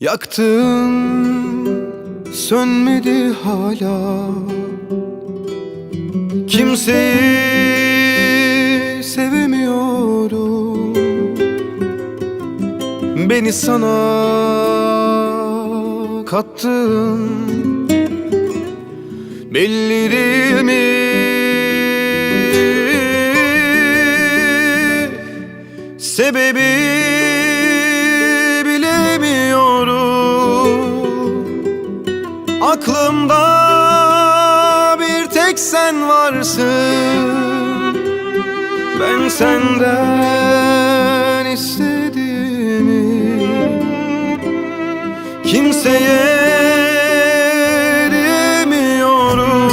Yaktın sönmedi hala Kimseyi sevemiyorum Beni sana kattın Belli değil mi? Sebebi Aklımda bir tek sen varsın. Ben senden istediğimi Kimseye diyemiyorum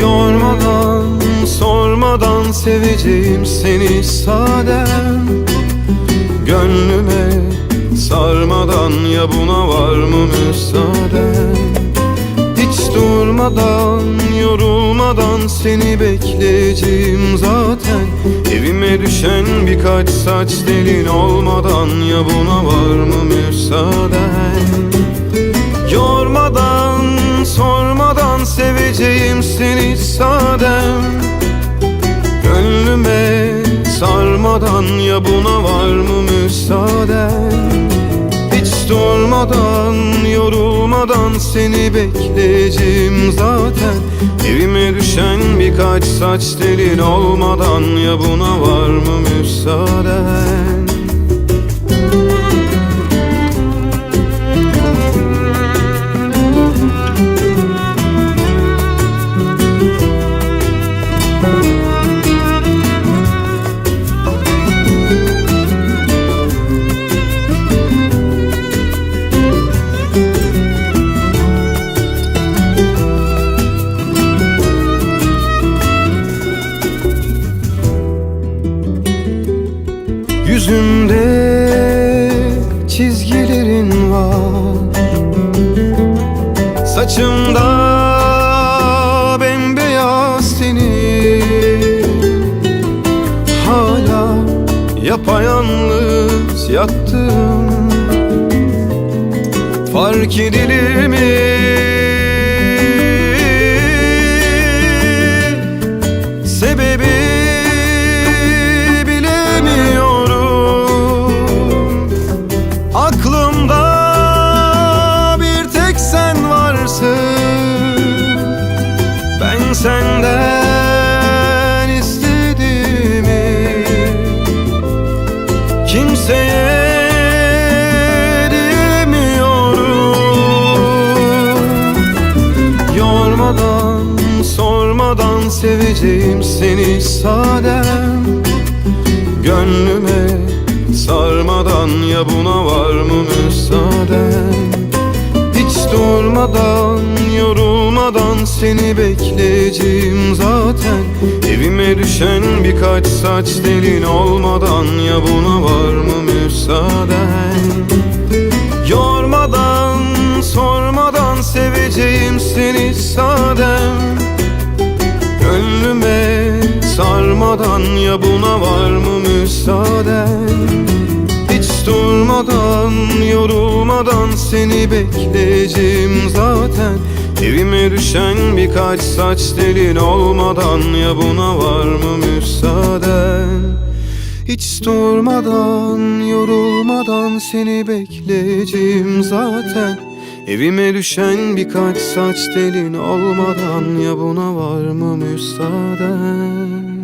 Yormadan, sormadan seveceğim seni sadem Gönlüme sarmadan ya buna var mı müsaaden Hiç durmadan, yorulmadan seni bekleyeceğim zaten. Evime düşen birkaç saç delin olmadan ya buna var mı müsaaden Yormadan, sormadan seveceğim seni sadem. Gönlüme sarmadan ya buna var mı müsaaden durmadan, yorulmadan seni bekleyeceğim zaten. Evime düşen birkaç saç telin olmadan ya buna var mı müsaaden Yüzümde çizgilerin var Saçımda bembeyaz senin Hala yapayalnız yattım Fark edilir mi? Seveceğim seni sadem. Gönlüme sarmadan ya buna var mı müsaaden Hiç durmadan, yorulmadan seni bekleyeceğim zaten. Evime düşen birkaç saç delin olmadan ya buna var mı müsaaden Yormadan, sormadan seveceğim seni sadem sarmadan ya buna var mı müsaaden Hiç durmadan, yorulmadan seni bekleyeceğim zaten. Evime düşen birkaç saç telin olmadan ya buna var mı müsaaden hiç durmadan, yorulmadan seni bekleyeceğim zaten. Evime düşen birkaç saç telin olmadan ya buna var mı müsaaden